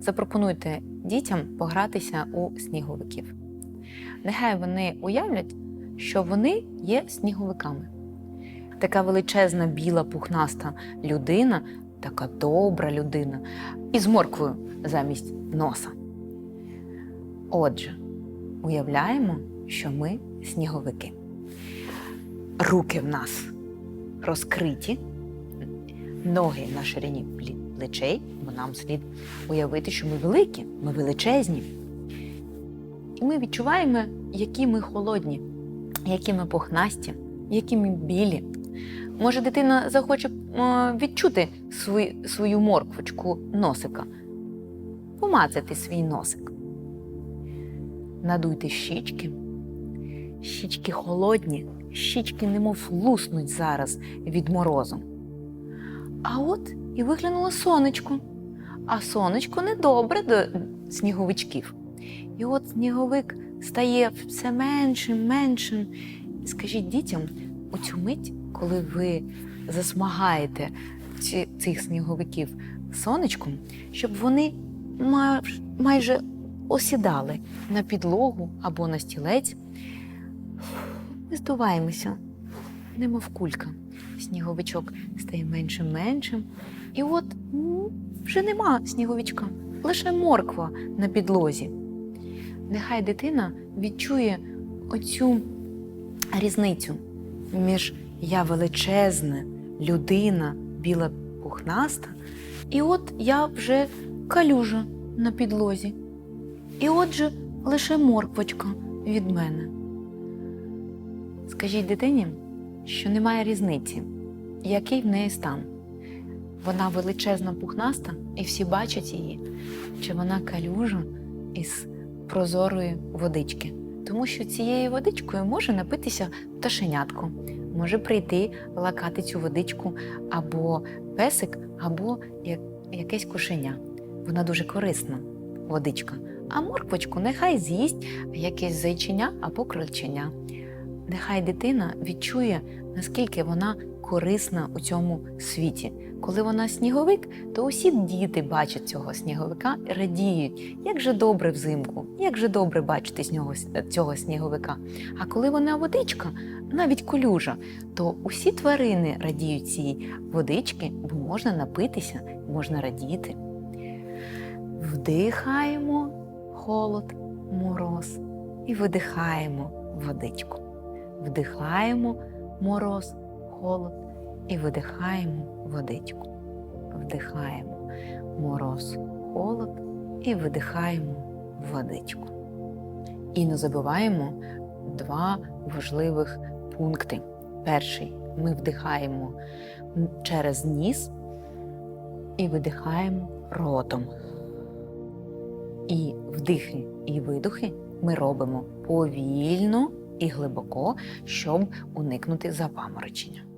запропонуйте дітям погратися у сніговиків. Нехай вони уявлять, що вони є сніговиками. Така величезна біла пухнаста людина, така добра людина, із морквою замість носа. Отже, уявляємо, що ми сніговики. Руки в нас розкриті, ноги на ширині плі- плечей, бо нам слід уявити, що ми великі, ми величезні. І ми відчуваємо, які ми холодні, які ми пухнасті, які ми білі. Може, дитина захоче відчути свою морквочку носика, помацати свій носик. Надуйте щічки. Щічки холодні, щічки немов луснуть зараз від морозу. А от і виглянуло сонечко. А сонечко недобре до сніговичків. І от сніговик стає все меншим, меншим. Скажіть дітям у цю мить, коли ви засмагаєте ці, цих сніговиків сонечком, щоб вони ма- майже осідали на підлогу або на стілець. Ми здуваємося, немов кулька. Сніговичок стає меншим меншим. І от м, вже нема сніговичка, лише морква на підлозі. Нехай дитина відчує оцю різницю між я величезна людина, біла пухнаста, і от я вже калюжа на підлозі. І отже, лише морквочка від мене. Скажіть дитині, що немає різниці, який в неї стан. Вона величезна пухнаста, і всі бачать її, чи вона калюжа із прозорої водички. Тому що цією водичкою може напитися пташенятко, може прийти лакати цю водичку або песик, або як- якесь кошеня. Вона дуже корисна, водичка. А морквочку нехай з'їсть якесь зайчиня або крольченя. Нехай дитина відчує, наскільки вона корисна у цьому світі. Коли вона сніговик, то усі діти бачать цього сніговика і радіють, як же добре взимку, як же добре бачити з нього, цього сніговика. А коли вона водичка, навіть колюжа, то усі тварини радіють цій водички, бо можна напитися, можна радіти. Вдихаємо холод, мороз і видихаємо водичку. Вдихаємо мороз, холод і видихаємо водичку. Вдихаємо мороз, холод і видихаємо водичку. І не забуваємо два важливих пункти. Перший ми вдихаємо через ніс і видихаємо ротом. І вдихи і видохи ми робимо повільно і глибоко, щоб уникнути запаморочення.